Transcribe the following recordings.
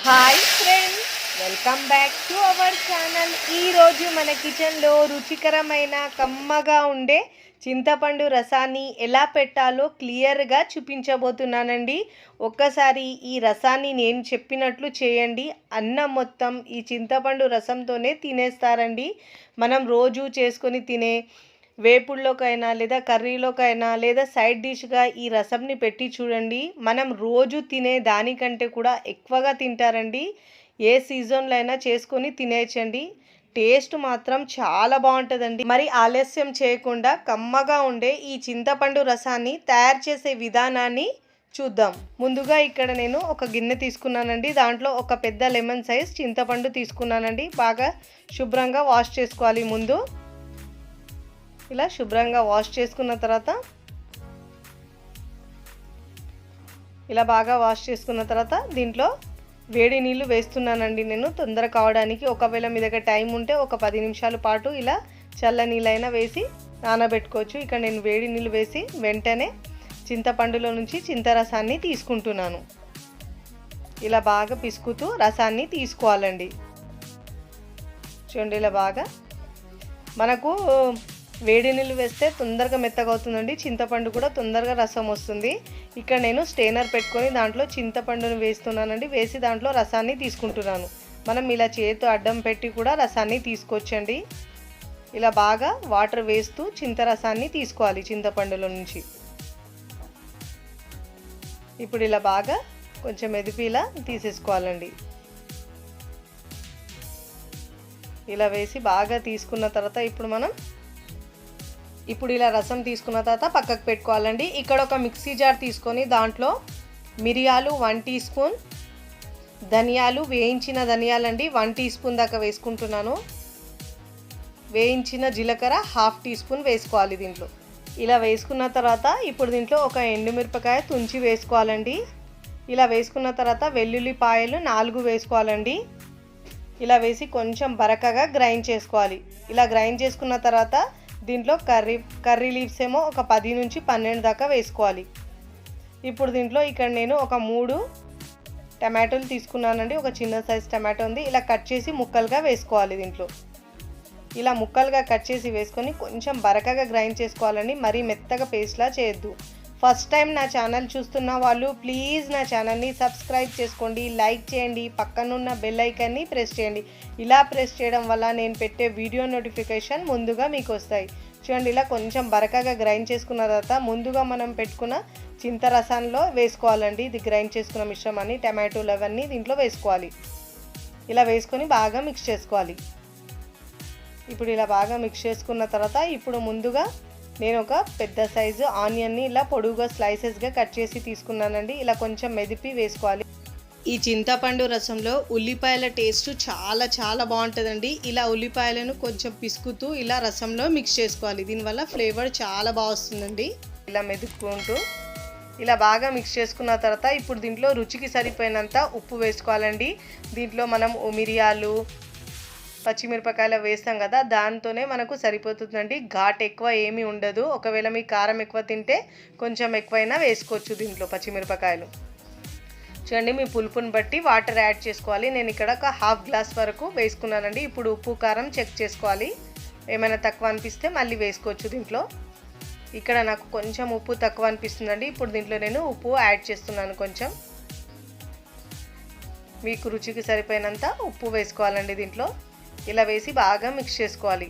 Hi friends welcome back to our channel ఈరోజు మన కిచెన్లో రుచికరమైన కమ్మగా ఉండే చింతపండు రసాన్ని ఎలా పెట్టాలో క్లియర్గా చూపించబోతున్నానండి. ఒక్కసారి ఈ రసాన్ని నేను చెప్పినట్లు చేయండి. అన్నం మొత్తం ఈ చింతపండు రసంతోనే తినేస్తారండి. మనం రోజు చేసుకొని తినే వేపుల్లోకైనా లేదా కర్రీలోకైనా లేదా సైడ్ డిష్గా ఈ రసంని పెట్టి చూడండి. మనం రోజు తినే దానికంటే కూడా ఎక్కువగా తింటారండి. ఏ సీజన్లో అయినా చేసుకొని తినేయచ్చండి. టేస్ట్ మాత్రం చాలా బాగుంటుందండి. మరి ఆలస్యం చేయకుండా కమ్మగా ఉండే ఈ చింతపండు రసాన్ని తయారు చేసే విధానాన్ని చూద్దాం. ముందుగా ఇక్కడ నేను ఒక గిన్నె తీసుకున్నానండి. దాంట్లో ఒక పెద్ద లెమన్ సైజ్ చింతపండు తీసుకున్నానండి. బాగా శుభ్రంగా వాష్ చేసుకోవాలి ముందు. ఇలా శుభ్రంగా వాష్ చేసుకున్న తర్వాత ఇలా బాగా వాష్ చేసుకున్న తర్వాత దీంట్లో వేడి నీళ్ళు వేస్తున్నానండి నేను. తొందర కావడానికి ఒకవేళ మీ దగ్గర టైం ఉంటే ఒక పది నిమిషాల పాటు ఇలా చల్ల నీళ్ళైనా వేసి నానబెట్టుకోవచ్చు. ఇక్కడ నేను వేడి నీళ్ళు వేసి వెంటనే చింతపండులో నుంచి చింతరసాన్ని తీసుకుంటున్నాను. ఇలా బాగా పిసుకుతూ రసాన్ని తీసుకోవాలండి. చూడండి ఇలా బాగా మనకు వేడి నీళ్ళు వేస్తే తొందరగా మెత్తగా అవుతుందండి. చింతపండు కూడా తొందరగా రసం వస్తుంది. ఇక్కడ నేను స్టేనర్ పెట్టుకొని దాంట్లో చింతపండుని వేస్తున్నానండి. వేసి దాంట్లో రసాన్ని తీసుకుంటున్నాను. మనం ఇలా చేతితో అడ్డం పెట్టి కూడా రసాన్ని తీసుకోవచ్చండి. ఇలా బాగా వాటర్ వేస్తూ చింత రసాన్ని తీసుకోవాలి చింతపండులో నుంచి. ఇప్పుడు ఇలా బాగా కొంచెం మెదిపి ఇలా తీసేసుకోవాలండి. ఇలా వేసి బాగా తీసుకున్న తర్వాత ఇప్పుడు మనం ఇప్పుడు ఇలా రసం తీసుకున్న తర్వాత పక్కకు పెట్టుకోవాలండి. ఇక్కడ ఒక మిక్సీ జార్ తీసుకొని దాంట్లో మిరియాలు వన్ టీ స్పూన్ ధనియాలు వేయించిన ధనియాలండి వన్ టీ స్పూన్ దాకా వేసుకుంటున్నాను. వేయించిన జీలకర్ర హాఫ్ టీ స్పూన్ వేసుకోవాలి దీంట్లో. ఇలా వేసుకున్న తర్వాత ఇప్పుడు దీంట్లో ఒక ఎండుమిరపకాయ తుంచి వేసుకోవాలండి. ఇలా వేసుకున్న తర్వాత వెల్లుల్లిపాయలు నాలుగు వేసుకోవాలండి. ఇలా వేసి కొంచెం బరకగా గ్రైండ్ చేసుకోవాలి. ఇలా గ్రైండ్ చేసుకున్న తర్వాత దీంట్లో కర్రీ కర్రీ లీవ్స్ ఏమో ఒక పది నుంచి పన్నెండు దాకా వేసుకోవాలి. ఇప్పుడు దీంట్లో ఇక్కడ నేను ఒక మూడు టమాటోలు తీసుకున్నానండి. ఒక చిన్న సైజ్ టమాటో ఉంది. ఇలా కట్ చేసి ముక్కలుగా వేసుకోవాలి దీంట్లో. ఇలా ముక్కలుగా కట్ చేసి వేసుకొని కొంచెం బరకగా గ్రైండ్ చేసుకోవాలండి. మరీ మెత్తగా పేస్ట్లా చేయొద్దు. ఫస్ట్ టైం నా ఛానల్ చూస్తున్న వాళ్ళు ప్లీజ్ నా ఛానల్ని సబ్స్క్రైబ్ చేసుకోండి లైక్ చేయండి పక్కనున్న బెల్ ఐకాన్ని ప్రెస్ చేయండి. ఇలా ప్రెస్ చేయడం వల్ల నేను పెట్టే వీడియో నోటిఫికేషన్ ముందుగా మీకు వస్తాయి. చూడండి ఇలా కొంచెం బరకగా గ్రైండ్ చేసుకున్న తర్వాత ముందుగా మనం పెట్టుకున్న చింతరసంలో వేసుకోవాలండి. ఇది గ్రైండ్ చేసుకున్న మిశ్రమాన్ని టమాటోలు అవన్నీ దీంట్లో వేసుకోవాలి. ఇలా వేసుకొని బాగా మిక్స్ చేసుకోవాలి. ఇప్పుడు ఇలా బాగా మిక్స్ చేసుకున్న తర్వాత ఇప్పుడు ముందుగా నేను ఒక పెద్ద సైజు ఆనియన్ని ఇలా పొడుగుగా స్లైసెస్గా కట్ చేసి తీసుకున్నానండి. ఇలా కొంచెం మెదిపి వేసుకోవాలి. ఈ చింతపండు రసంలో ఉల్లిపాయల టేస్ట్ చాలా చాలా బాగుంటుందండి. ఇలా ఉల్లిపాయలను కొంచెం పిసుకుతూ ఇలా రసంలో మిక్స్ చేసుకోవాలి. దీనివల్ల ఫ్లేవర్ చాలా బాగా వస్తుందండి. ఇలా మెదుపుకుంటూ ఇలా బాగా మిక్స్ చేసుకున్న తర్వాత ఇప్పుడు దీంట్లో రుచికి సరిపోయినంత ఉప్పు వేసుకోవాలండి. దీంట్లో మనం మిరియాలు పచ్చిమిరపకాయలు వేస్తాం కదా దాంతోనే మనకు సరిపోతుందండి. ఘాట్ ఎక్కువ ఏమీ ఉండదు. ఒకవేళ మీ కారం ఎక్కువ తింటే కొంచెం ఎక్కువైనా వేసుకోవచ్చు దీంట్లో పచ్చిమిరపకాయలు. చూడండి మీ పులుపుని బట్టి వాటర్ యాడ్ చేసుకోవాలి. నేను ఇక్కడ ఒక హాఫ్ గ్లాస్ వరకు వేసుకున్నానండి. ఇప్పుడు ఉప్పు కారం చెక్ చేసుకోవాలి. ఏమైనా తక్కువ అనిపిస్తే మళ్ళీ వేసుకోవచ్చు దీంట్లో. ఇక్కడ నాకు కొంచెం ఉప్పు తక్కువ అనిపిస్తుందండి. ఇప్పుడు దీంట్లో నేను ఉప్పు యాడ్ చేస్తున్నాను కొంచెం. మీకు రుచికి సరిపోయినంత ఉప్పు వేసుకోవాలండి దీంట్లో. ఇలా వేసి బాగా మిక్స్ చేసుకోవాలి.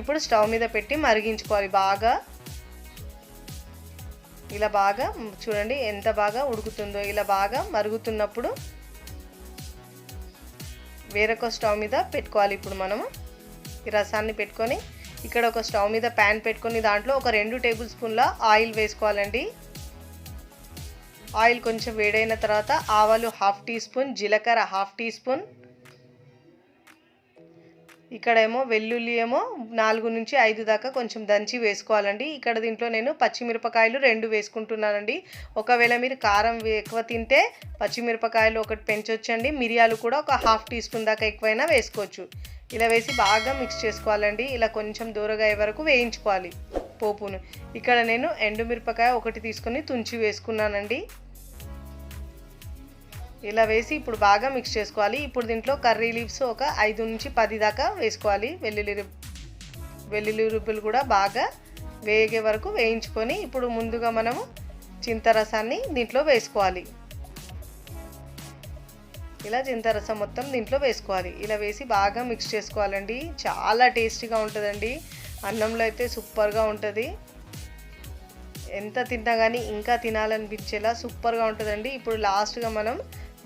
ఇప్పుడు స్టవ్ మీద పెట్టి మరిగించుకోవాలి బాగా. ఇలా బాగా చూడండి ఎంత బాగా ఉడుకుతుందో ఇలా బాగా మరుగుతున్నప్పుడు వేరొక స్టవ్ మీద పెట్టుకోవాలి ఇప్పుడు మనము. ఈ రసాన్ని పెట్టుకొని ఇక్కడ ఒక స్టవ్ మీద ప్యాన్ పెట్టుకొని దాంట్లో ఒక రెండు టేబుల్ స్పూన్ల ఆయిల్ వేసుకోవాలండి. ఆయిల్ కొంచెం వేడైన తర్వాత ఆవాలు హాఫ్ టీ స్పూన్ జీలకర్ర హాఫ్ టీ స్పూన్ ఇక్కడేమో వెల్లుల్లి ఏమో నాలుగు నుంచి ఐదు దాకా కొంచెం దంచి వేసుకోవాలండి. ఇక్కడ దీంట్లో నేను పచ్చిమిరపకాయలు రెండు వేసుకుంటున్నానండి. ఒకవేళ మీరు కారం ఎక్కువ తింటే పచ్చిమిరపకాయలు ఒకటి పెంచొచ్చండి. మిరియాలు కూడా ఒక హాఫ్ టీ స్పూన్ దాకా ఎక్కువైనా వేసుకోవచ్చు. ఇలా వేసి బాగా మిక్స్ చేసుకోవాలండి. ఇలా కొంచెం దూరగా అయ్యే వరకు వేయించుకోవాలి పోపును. ఇక్కడ నేను ఎండుమిరపకాయ ఒకటి తీసుకొని తుంచి వేసుకున్నానండి. ఇలా వేసి ఇప్పుడు బాగా మిక్స్ చేసుకోవాలి. ఇప్పుడు దీంట్లో కర్రీ లీవ్స్ ఒక ఐదు నుంచి పది దాకా వేసుకోవాలి. వెల్లుల్లి వెల్లుల్లి రుబ్బులు కూడా బాగా వేగే వరకు వేయించుకొని ఇప్పుడు ముందుగా మనము చింతరసాన్ని దీంట్లో వేసుకోవాలి. ఇలా చింతరసం మొత్తం దీంట్లో వేసుకోవాలి. ఇలా వేసి బాగా మిక్స్ చేసుకోవాలండి. చాలా టేస్టీగా ఉంటుందండి. అన్నంలో అయితే సూపర్గా ఉంటుంది. ఎంత తిన్నా కానీ ఇంకా తినాలనిపించేలా సూపర్గా ఉంటుందండి. ఇప్పుడు లాస్ట్గా మనం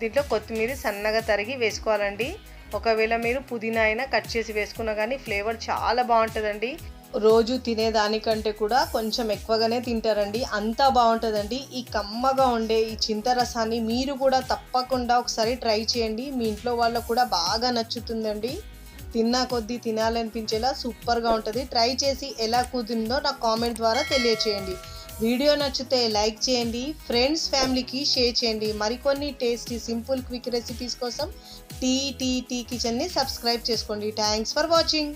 దీంట్లో కొత్తిమీర సన్నగా తరిగి వేసుకోవాలండి. ఒకవేళ మీరు పుదీనా అయినా కట్ చేసి వేసుకున్నా కానీ ఫ్లేవర్ చాలా బాగుంటుందండి. రోజు తినేదానికంటే కూడా కొంచెం ఎక్కువగానే తింటారండి. అంతా బాగుంటుందండి. ఈ కమ్మగా ఉండే ఈ చింతరసాన్ని మీరు కూడా తప్పకుండా ఒకసారి ట్రై చేయండి. మీ ఇంట్లో వాళ్ళకు కూడా బాగా నచ్చుతుందండి. తిన్నా కొద్దీ తినాలనిపించేలా సూపర్గా ఉంటుంది. ట్రై చేసి ఎలా కుదిరిందో నాకు కామెంట్ ద్వారా తెలియచేయండి. వీడియో నచ్చితే లైక్ చేయండి ఫ్రెండ్స్ ఫ్యామిలీకి షేర్ చేయండి. మరికొన్ని టేస్టీ సింపుల్ క్విక్ రెసిపీస్ కోసం టీ టీ టీ కిచెన్ని సబ్స్క్రైబ్ చేసుకోండి. Thanks for watching